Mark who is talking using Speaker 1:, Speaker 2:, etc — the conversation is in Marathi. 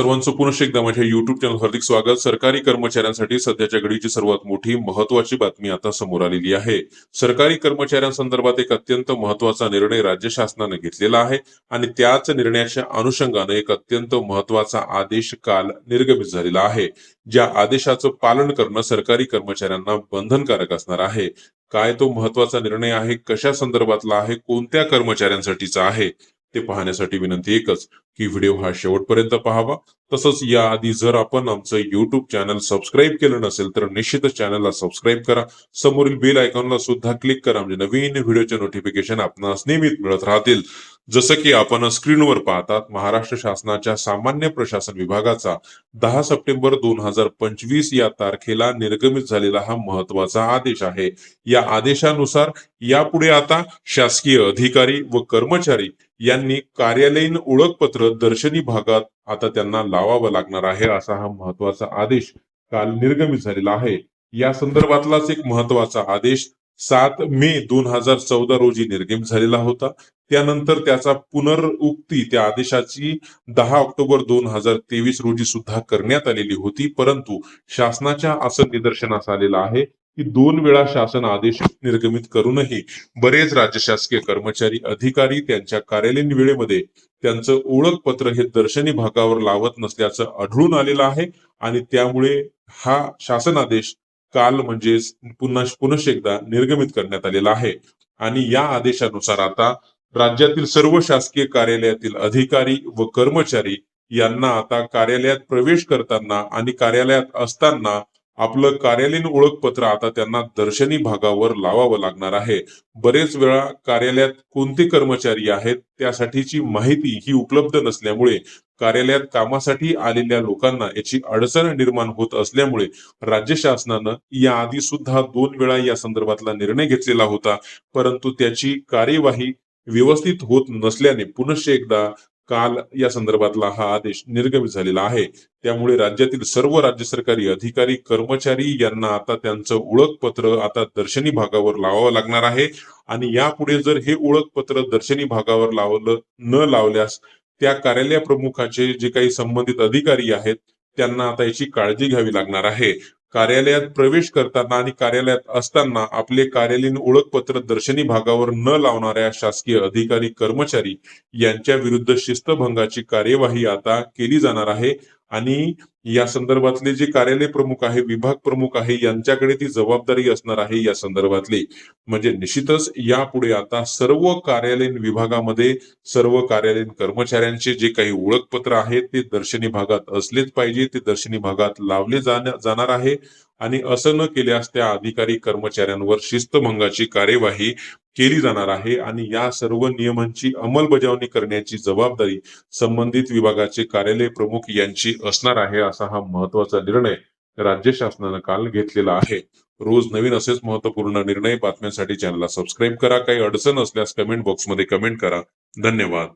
Speaker 1: सर्वांचं पुनश्च एकदा माझ्या युट्यूब चॅनल हार्दिक स्वागत. सरकारी कर्मचाऱ्यांसाठी सध्याच्या घडीची सर्वात मोठी महत्वाची बातमी आता समोर आलेली आहे. सरकारी कर्मचाऱ्यांसंदर्भात एक अत्यंत महत्त्वाचा निर्णय राज्य शासनाने घेतलेला आहे आणि त्याच निर्णयाच्या अनुषंगाने एक अत्यंत महत्त्वाचा आदेश काल निर्गमित झालेला आहे. ज्या आदेशाचं पालन करणं सरकारी कर्मचाऱ्यांना बंधनकारक असणार आहे. काय तो महत्त्वाचा निर्णय आहे कशा संदर्भातला आहे कोणत्या कर्मचाऱ्यांसाठीचा आहे? ते पाहण्यासाठी विनंती एकच की व्हिडिओ हा शेवटपर्यंत पाहावा. तसंच याआधी जर आपण आमचं युट्यूब चॅनल सबस्क्राईब केलं नसेल तर निश्चितच चॅनलला सबस्क्राईब करा. समोरील बेल आयकॉनला सुद्धा क्लिक करा म्हणजे नवीन व्हिडिओचे नोटिफिकेशन आपणास नियमित मिळत राहतील. जसं की आपण स्क्रीनवर पाहतात महाराष्ट्र शासनाच्या सामान्य प्रशासन विभागाचा दहा सप्टेंबर दोन हजार पंचवीस या तारखेला निर्गमित झालेला हा महत्त्वाचा आदेश आहे. या आदेशानुसार यापुढे आता शासकीय अधिकारी व कर्मचारी यांनी कार्यालयीन ओळखपत्र दर्शनी भागात आता त्यांना लावावं लागणार आहे असा हा महत्त्वाचा आदेश काल निर्गमित झालेला आहे. या संदर्भातलाच एक महत्त्वाचा आदेश सात मे दोन हजार चौदा रोजी निर्गमित झालेला होता. त्यानंतर त्याचा पुनरुक्ती त्या आदेशाची दहा ऑक्टोबर दोन हजार तेवीस रोजी सुद्धा करण्यात आलेली होती. परंतु शासनाच्या असं निदर्शनास आलेलं आहे. की दोन वेळा शासन आदेश निर्गमित करूनही बरेच राज्य शासकीय कर्मचारी अधिकारी त्यांच्या कार्यालयीन वेळेमध्ये त्यांचं ओळखपत्र हे दर्शनी भागावर लावत नसल्याचं आढळून आलेलं आहे आणि त्यामुळे हा शासन आदेश काल म्हणजेच पुन्हा पुनश एकदा निर्गमित करण्यात आलेला आहे. आणि या आदेशानुसार आता राज्यातील सर्व शासकीय कार्यालयातील अधिकारी व कर्मचारी यांना आता कार्यालयात प्रवेश करताना आणि कार्यालयात असताना आपलं कार्यालयीन ओळखपत्र आता त्यांना दर्शनी भागावर लावावं लागणार आहे. बरेच वेळा कार्यालयात कोणते कर्मचारी आहेत त्यासाठीची माहिती ही उपलब्ध नसल्यामुळे कार्यालयात कामासाठी आलेल्या लोकांना याची अडचण निर्माण होत असल्यामुळे राज्य शासनानं याआधी सुद्धा दोन वेळा या संदर्भातला निर्णय घेतलेला होता. परंतु त्याची कार्यवाही व्यवस्थित होत नसल्याने पुनश्च एकदा काल या संदर्भातला हा आदेश निर्गमित झालेला आहे. त्यामुळे राज्यातील सर्व राज्य सरकारी अधिकारी कर्मचारी यांना आता त्यांचं ओळखपत्र आता दर्शनी भागावर लावावं लागणार आहे. आणि यापुढे जर हे ओळखपत्र दर्शनी भागावर लावलं न लावल्यास त्या कार्यालय प्रमुखाचे जे काही संबंधित अधिकारी आहेत त्यांना आता याची काळजी घ्यावी लागणार आहे. कार्यालयात प्रवेश करताना आणि कार्यालयात असताना आपले कार्यालयीन ओळखपत्र दर्शनी भागावर न लावणाऱ्या शासकीय अधिकारी कर्मचारी यांच्या विरुद्ध शिस्तभंगाची कार्यवाही आता केली जाणार आहे. आणि या संदर्भातले जे कार्यालय प्रमुख आहे विभाग प्रमुख आहे यांच्याकडे ती जबाबदारी असणार आहे या संदर्भातली. म्हणजे निश्चितच यापुढे आता सर्व कार्यालयीन विभागामध्ये सर्व कार्यालयीन कर्मचाऱ्यांचे जे काही ओळखपत्र आहेत ते दर्शनी भागात असलेच पाहिजे ते दर्शनी भागात लावले जाण्या- जाणार आहे. आणि असं न केल्यास त्या अधिकारी कर्मचाऱ्यांवर शिस्तभंगाची कार्यवाही केली जाणार आहे. आणि या सर्व नियमांची अंमलबजावणी करण्याची जबाबदारी संबंधित विभागाचे कार्यालय प्रमुख यांची असणार आहे. असा हा महत्त्वाचा निर्णय राज्य शासनानं काल घेतलेला आहे. रोज नवीन असेच महत्त्वपूर्ण निर्णय बातम्यांसाठी चॅनलला सबस्क्राईब करा. काही अडचण असल्यास कमेंट बॉक्समध्ये कमेंट करा. धन्यवाद.